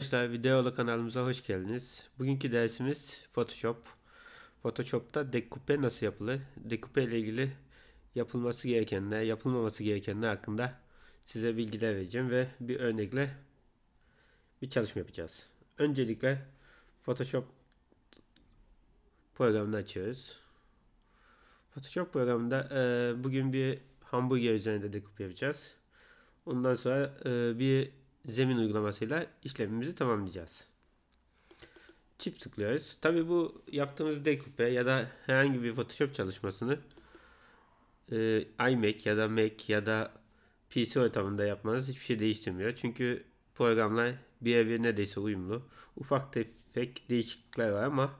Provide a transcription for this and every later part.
Arkadaşlar Videola kanalımıza hoş geldiniz. Bugünkü dersimiz Photoshop. Photoshop'ta dekoupe nasıl yapılır? Dekoupe ile ilgili yapılması gerekenler, yapılmaması gerekenler hakkında size bilgiler vereceğim ve bir örnekle bir çalışma yapacağız. Öncelikle Photoshop programını açıyoruz. Photoshop programında e, bugün bir hamburger üzerinde dekoupe yapacağız. Ondan sonra e, bir zemin uygulamasıyla işlemimizi tamamlayacağız. Çift tıklıyoruz. Tabi bu yaptığımız dekoupe ya da herhangi bir Photoshop çalışmasını e, iMac ya da Mac ya da PC ortamında yapmanız hiçbir şey değiştirmiyor. Çünkü programlar birebir neredeyse uyumlu. Ufak tefek değişiklikler var ama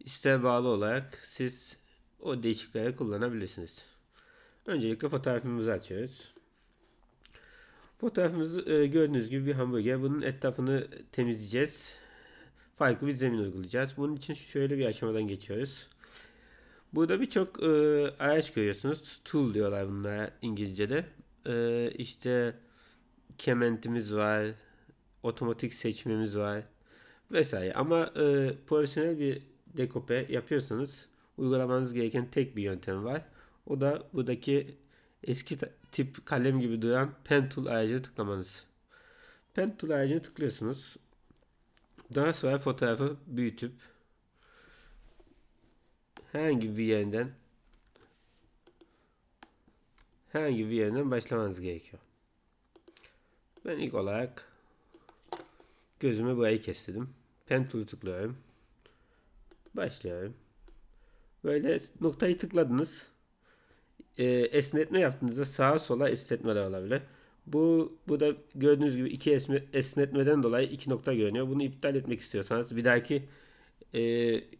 isteğe bağlı olarak siz o değişiklikleri kullanabilirsiniz. Öncelikle fotoğrafımızı açıyoruz. Fotoğrafımızı e, gördüğünüz gibi bir hamburger. Bunun etrafını temizleyeceğiz. Farklı bir zemin uygulayacağız. Bunun için şöyle bir aşamadan geçiyoruz. Burada birçok e, araç görüyorsunuz. Tool diyorlar bunlara İngilizce'de. E, işte kementimiz var. Otomatik seçmemiz var. Vesaire. Ama e, profesyonel bir dekope yapıyorsanız uygulamanız gereken tek bir yöntem var. O da buradaki eski tip kalem gibi duran Pen Tool aracını tıklamanız. Pen Tool aracını tıklıyorsunuz. Daha sonra fotoğrafı büyütüp herhangi bir yerinden herhangi bir yerinden başlamanız gerekiyor. Ben ilk olarak gözüme burayı kestirdim. Pen Tool'u tıklıyorum. Başlıyorum. Böyle noktayı tıkladınız e, esnetme yaptığınızda sağa sola esnetmeler olabilir. Bu, bu da gördüğünüz gibi iki esme, esnetmeden dolayı iki nokta görünüyor. Bunu iptal etmek istiyorsanız bir dahaki e,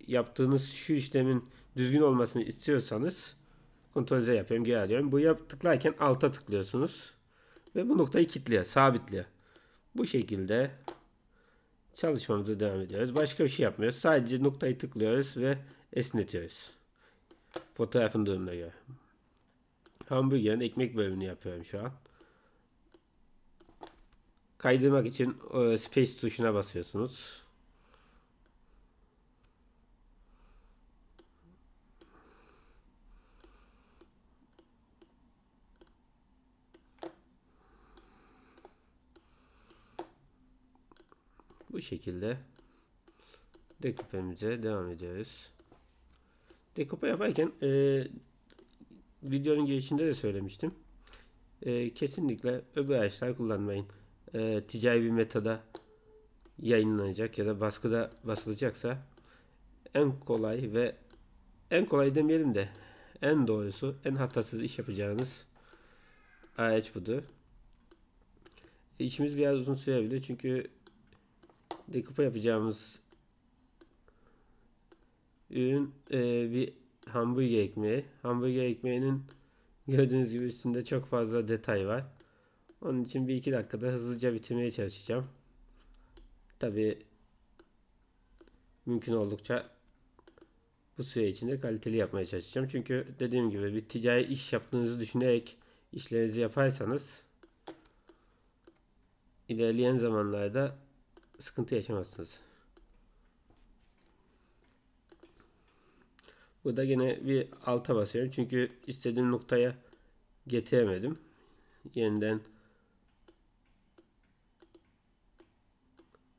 yaptığınız şu işlemin düzgün olmasını istiyorsanız Z yapıyorum geri alıyorum. Bu yap tıklarken alta tıklıyorsunuz. Ve bu noktayı kilitliyor, sabitliyor. Bu şekilde çalışmamıza devam ediyoruz. Başka bir şey yapmıyoruz. Sadece noktayı tıklıyoruz ve esnetiyoruz. Fotoğrafın durumuna göre. Hamburgerin ekmek bölümünü yapıyorum şu an. Kaydırmak için e, space tuşuna basıyorsunuz. Bu şekilde dekupemize devam ediyoruz. Dekupa yaparken e, videonun girişinde de söylemiştim. E, kesinlikle araçlar kullanmayın. E, ticari bir metada yayınlanacak ya da baskıda basılacaksa en kolay ve en kolay demeyelim de en doğrusu en hatasız iş yapacağınız araç budur. İşimiz biraz uzun sürebilir çünkü dekupa yapacağımız ürün e, bir hamburger ekmeği. Hamburger ekmeğinin gördüğünüz gibi üstünde çok fazla detay var. Onun için bir iki dakikada hızlıca bitirmeye çalışacağım. Tabi mümkün oldukça bu süre içinde kaliteli yapmaya çalışacağım. Çünkü dediğim gibi bir ticari iş yaptığınızı düşünerek işlerinizi yaparsanız ilerleyen zamanlarda sıkıntı yaşamazsınız. Burada yine bir alta basıyorum. Çünkü istediğim noktaya getiremedim. Yeniden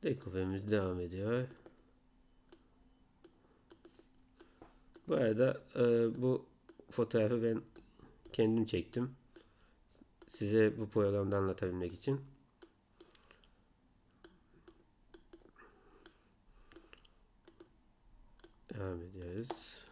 dekopemiz devam ediyor. Bu arada e, bu fotoğrafı ben kendim çektim. Size bu programda anlatabilmek için. Devam ediyoruz.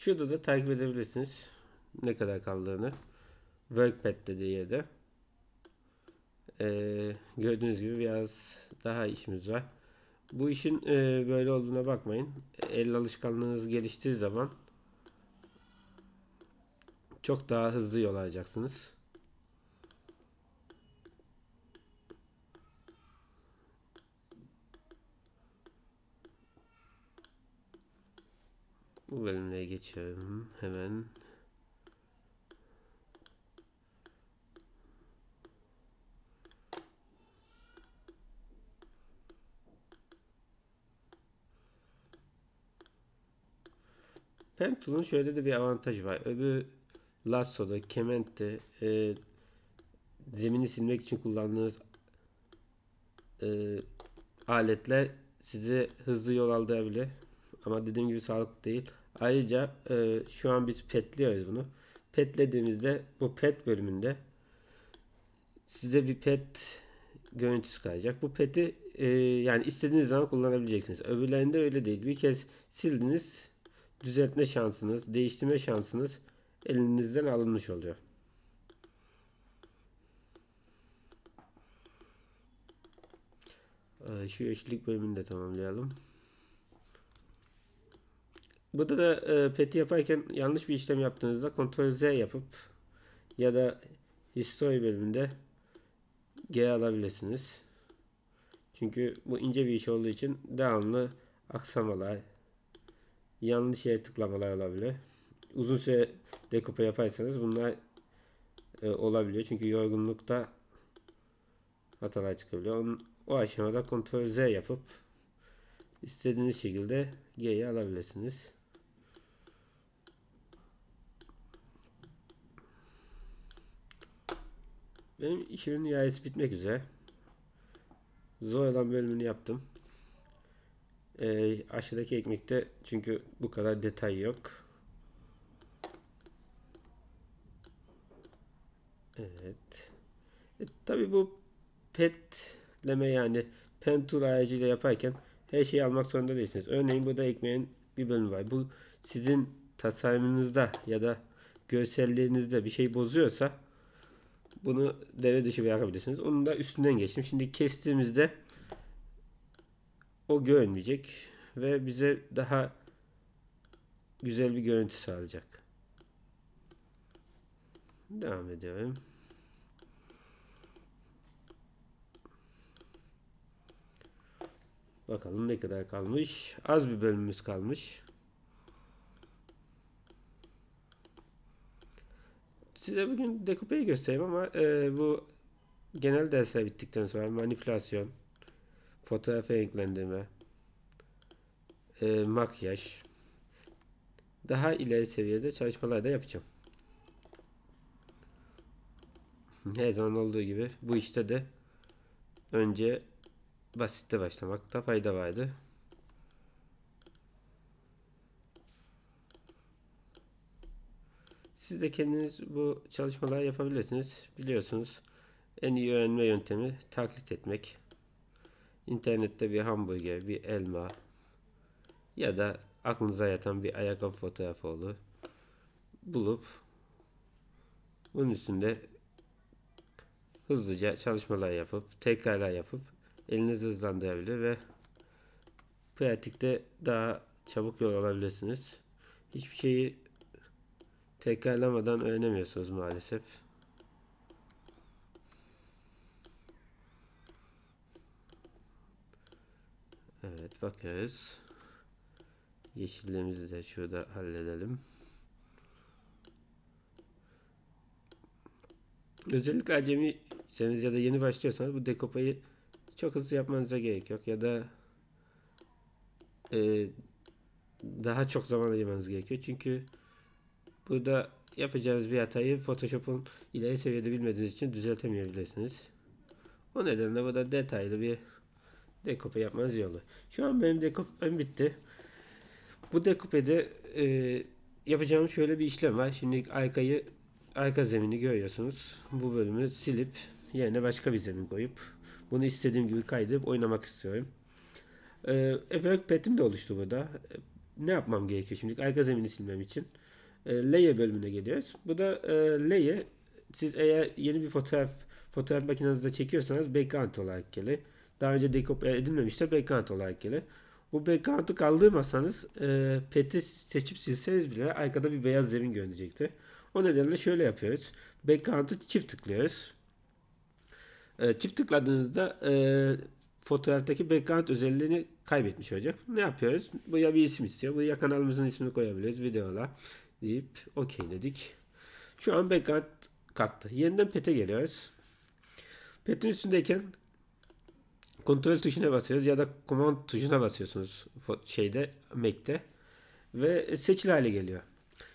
Şurada da takip edebilirsiniz. Ne kadar kaldığını. Workpad dediği yerde. Ee, gördüğünüz gibi biraz daha işimiz var. Bu işin e, böyle olduğuna bakmayın. El alışkanlığınız geliştiği zaman çok daha hızlı yol alacaksınız. Bu bölümle geçiyorum. Hemen Pentool'un şöyle de bir avantajı var. Öbür Lasso'da, Kement'te e, zemini silmek için kullandığınız e, aletler size hızlı yol aldırabilir. Ama dediğim gibi sağlıklı değil. Ayrıca e, şu an biz petliyoruz bunu. Petlediğimizde bu pet bölümünde size bir pet görüntüsü kalacak. Bu peti e, yani istediğiniz zaman kullanabileceksiniz. Öbürlerinde öyle değil. Bir kez sildiniz düzeltme şansınız, değiştirme şansınız elinizden alınmış oluyor. Ee, şu yeşillik bölümünü de tamamlayalım. Burada da e, peti yaparken yanlış bir işlem yaptığınızda Ctrl Z yapıp ya da History bölümünde G alabilirsiniz. Çünkü bu ince bir iş olduğu için devamlı aksamalar, yanlış yere tıklamalar olabilir. Uzun süre dekupa yaparsanız bunlar e, olabiliyor. Çünkü yorgunlukta hatalar çıkabiliyor. Onun, o aşamada Ctrl Z yapıp istediğiniz şekilde G'yi alabilirsiniz. Benim işimin nihayesi bitmek üzere. Zor olan bölümünü yaptım. Ee, aşağıdaki ekmekte çünkü bu kadar detay yok. Evet. E, Tabi bu petleme yani pen tool aracıyla yaparken her şeyi almak zorunda değilsiniz. Örneğin burada ekmeğin bir bölümü var. Bu sizin tasarımınızda ya da görsellerinizde bir şey bozuyorsa bunu devre dışı bırakabilirsiniz. Onun da üstünden geçtim. Şimdi kestiğimizde o görünmeyecek ve bize daha güzel bir görüntü sağlayacak. Devam ediyorum. Bakalım ne kadar kalmış. Az bir bölümümüz kalmış. Size bugün dekupeyi göstereyim ama e, bu genel dersler bittikten sonra manipülasyon, fotoğraf renklendirme, e, makyaj, daha ileri seviyede çalışmalar da yapacağım. Her zaman olduğu gibi bu işte de önce basitte başlamakta fayda vardı. Siz de kendiniz bu çalışmalar yapabilirsiniz. Biliyorsunuz en iyi öğrenme yöntemi taklit etmek. İnternette bir hamburger, bir elma ya da aklınıza yatan bir ayakkabı fotoğrafı olur. Bulup bunun üstünde hızlıca çalışmalar yapıp tekrarlar yapıp elinizi hızlandırabilir ve pratikte daha çabuk yol alabilirsiniz. Hiçbir şeyi tekrarlamadan öğrenemiyorsunuz maalesef. Evet bakıyoruz. Yeşilliğimizi de şurada halledelim. Özellikle acemiyseniz ya da yeni başlıyorsanız bu dekopayı çok hızlı yapmanıza gerek yok. Ya da e, daha çok zaman ayırmanız gerekiyor. Çünkü burada yapacağınız bir hatayı Photoshop'un ileri seviyede bilmediğiniz için düzeltemeyebilirsiniz. O nedenle burada detaylı bir Dekupe yapmanız iyi olur. Şu an benim dekupem bitti. Bu dekupede e, yapacağım şöyle bir işlem var. Şimdi arkayı arka zemini görüyorsunuz. Bu bölümü silip yerine başka bir zemin koyup bunu istediğim gibi kaydedip oynamak istiyorum. E, Effect Pet'im de oluştu burada. E, ne yapmam gerekiyor şimdi arka zemini silmem için? E, layer bölümüne geliyoruz. Bu da e, layer. Siz eğer yeni bir fotoğraf fotoğraf makinenizde çekiyorsanız background olarak gelir. daha önce dekopya edilmemişse background olarak gelir. Bu background'u kaldırmasanız e, pet'i seçip silseniz bile arkada bir beyaz zemin görünecektir. O nedenle şöyle yapıyoruz. Background'u çift tıklıyoruz. E, çift tıkladığınızda e, fotoğraftaki background özelliğini kaybetmiş olacak. Ne yapıyoruz? Buraya bir isim istiyor. Buraya kanalımızın ismini koyabiliriz. Videola deyip OK dedik. Şu an background kalktı. Yeniden pet'e geliyoruz. Pet'in üstündeyken kontrol tuşuna basıyoruz ya da command tuşuna basıyorsunuz şeyde Mac'te ve seçili hale geliyor.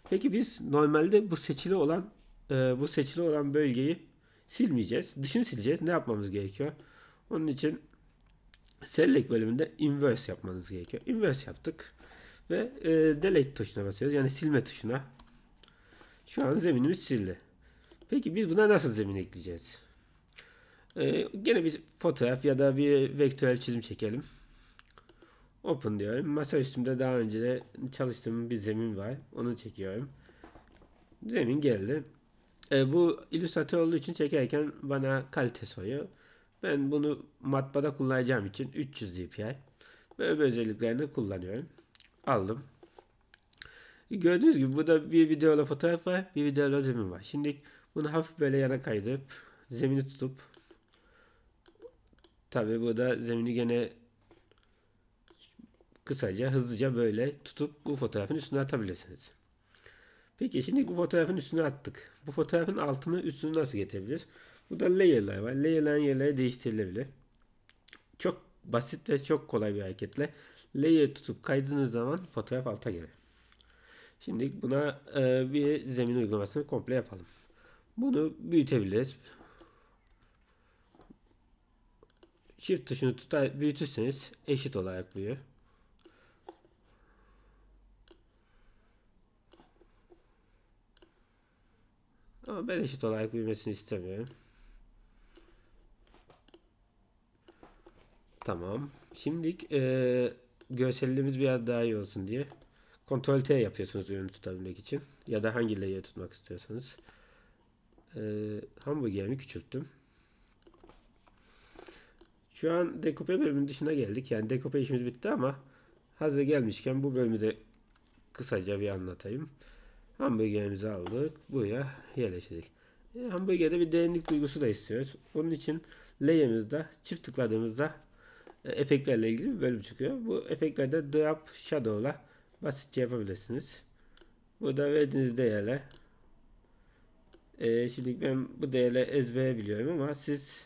Peki biz normalde bu seçili olan e, bu seçili olan bölgeyi silmeyeceğiz. Dışını sileceğiz. Ne yapmamız gerekiyor? Onun için Select bölümünde inverse yapmanız gerekiyor. Inverse yaptık. Ve e, delete tuşuna basıyoruz. Yani silme tuşuna. Şu an zeminimiz sildi. Peki biz buna nasıl zemin ekleyeceğiz? Ee, gene bir fotoğraf ya da bir vektörel çizim çekelim. Open diyorum. Masa üstümde daha önce de çalıştığım bir zemin var. Onu çekiyorum. Zemin geldi. Ee, bu illüstratör olduğu için çekerken bana kalite soruyor. Ben bunu matbaada kullanacağım için 300 dpi ve öbür özelliklerini kullanıyorum. Aldım. Gördüğünüz gibi burada bir videoyla fotoğraf var, bir videoyla zemin var. Şimdi bunu hafif böyle yana kaydırıp zemini tutup tabi burada zemini gene kısaca hızlıca böyle tutup bu fotoğrafın üstüne atabilirsiniz. Peki şimdi bu fotoğrafın üstüne attık. Bu fotoğrafın altını üstünü nasıl getirebiliriz? Burada layer'lar var. Layer'ların yerleri değiştirilebilir. Çok basit ve çok kolay bir hareketle layer tutup kaydığınız zaman fotoğraf alta gelir. Şimdi buna e, bir zemin uygulamasını komple yapalım. Bunu büyütebiliriz. Shift tuşunu tutar, büyütürseniz eşit olarak büyüyor. Ama ben eşit olarak büyümesini istemiyorum. Tamam. Şimdi e, görselliğimiz biraz daha iyi olsun diye Ctrl T yapıyorsunuz ürünü tutabilmek için. Ya da hangi layer tutmak istiyorsanız. E, hamburgerimi küçülttüm. Şu an dekope bölümünün dışına geldik. Yani dekope işimiz bitti ama hazır gelmişken bu bölümü de kısaca bir anlatayım. Hamburgerimizi aldık. Buraya yerleştirdik. E, hamburgerde bir derinlik duygusu da istiyoruz. Onun için layer'ımızda çift tıkladığımızda efektlerle ilgili bir bölüm çıkıyor. Bu efektlerde drop shadow'la basitçe yapabilirsiniz. Burada verdiğiniz değerle e, şimdi ben bu değerle ezbere biliyorum ama siz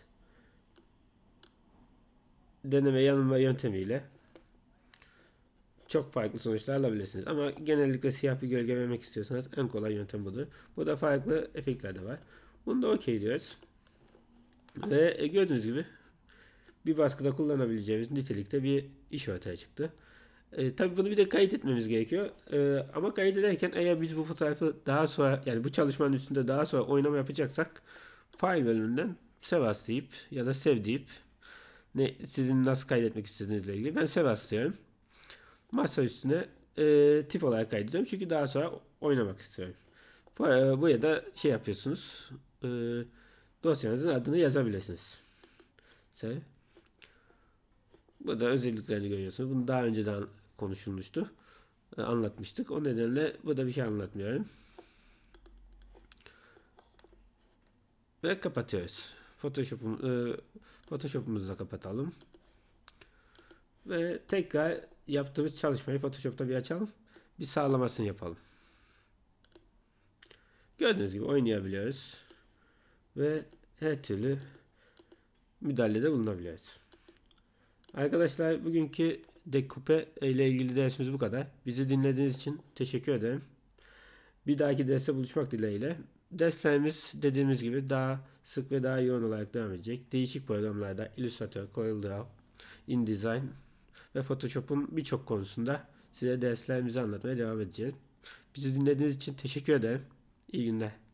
deneme yanılma yöntemiyle çok farklı sonuçlar alabilirsiniz. Ama genellikle siyah bir gölge vermek istiyorsanız en kolay yöntem budur. Burada farklı efektler de var. Bunu da OK diyoruz. Ve e, gördüğünüz gibi bir baskıda kullanabileceğimiz nitelikte bir iş ortaya çıktı. E, tabii bunu bir de kayıt etmemiz gerekiyor. E, ama kayıt ederken eğer biz bu fotoğrafı daha sonra yani bu çalışmanın üstünde daha sonra oynama yapacaksak file bölümünden Sevas deyip ya da sev deyip ne sizin nasıl kaydetmek istediğinizle ilgili ben Sevas diyorum. Masa üstüne e, TIFF olarak kaydediyorum çünkü daha sonra oynamak istiyorum. Bu, e, buraya da şey yapıyorsunuz. E, dosyanızın adını yazabilirsiniz. Sev. Bu da özelliklerini görüyorsunuz. Bunu daha önceden konuşulmuştu. E, anlatmıştık. O nedenle bu da bir şey anlatmıyorum. Ve kapatıyoruz. Photoshop'um, e, Photoshop'umuzu da kapatalım. Ve tekrar yaptığımız çalışmayı Photoshop'ta bir açalım. Bir sağlamasını yapalım. Gördüğünüz gibi oynayabiliyoruz. Ve her türlü müdahalede bulunabiliyoruz. Arkadaşlar bugünkü dekupe ile ilgili dersimiz bu kadar. Bizi dinlediğiniz için teşekkür ederim. Bir dahaki derste buluşmak dileğiyle. Derslerimiz dediğimiz gibi daha sık ve daha yoğun olarak devam edecek. Değişik programlarda Illustrator, CorelDRAW, InDesign ve Photoshop'un birçok konusunda size derslerimizi anlatmaya devam edeceğiz. Bizi dinlediğiniz için teşekkür ederim. İyi günler.